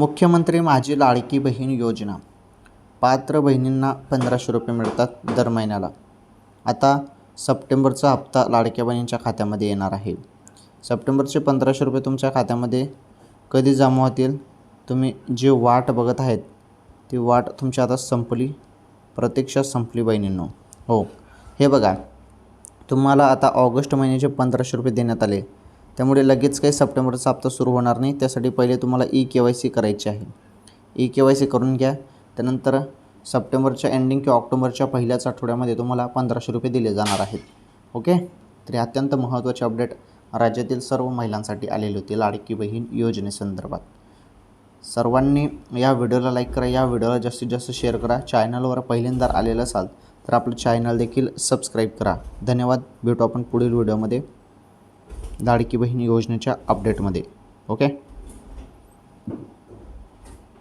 मुख्यमंत्री माझी लाडकी बहीण योजना. पात्र बहिणींना पंधराशे रुपये मिळतात दर महिन्याला. आता सप्टेंबरचा हप्ता लाडक्या बहिणींच्या खात्यामध्ये येणार आहे. सप्टेंबरचे पंधराशे रुपये तुमच्या खात्यामध्ये कधी जमा होतील? तुम्ही जी वाट बघत आहेत ती वाट तुमची आता संपली. प्रतीक्षा संपली बहिणींनो. हो हे बघा. तुम्हाला आता ऑगस्ट महिन्याचे पंधराशे रुपये देण्यात आले. त्यामुळे लगेच काही सप्टेंबरचा हप्ता सुरू होणार नाही. त्यासाठी पहिले तुम्हाला ई के वाय सी करायची आहे. ई के वाय सी करून घ्या. त्यानंतर सप्टेंबरच्या एंडिंग किंवा ऑक्टोबरच्या पहिल्याच आठवड्यामध्ये तुम्हाला पंधराशे रुपये दिले जाणार आहेत. ओके? तरी अत्यंत महत्त्वाचे अपडेट राज्यातील सर्व महिलांसाठी आलेली होती. लाडकी बहीण योजनेसंदर्भात. सर्वांनी या व्हिडिओला लाईक करा. या व्हिडिओला जास्तीत जास्त शेअर करा. चॅनलवर पहिल्यांदा आलेलं असाल तर आपलं चॅनल देखील सबस्क्राईब करा. धन्यवाद. भेटू आपण पुढील व्हिडिओमध्ये. लाडकी बहीण योजनेच्या अपडेटमध्ये ओके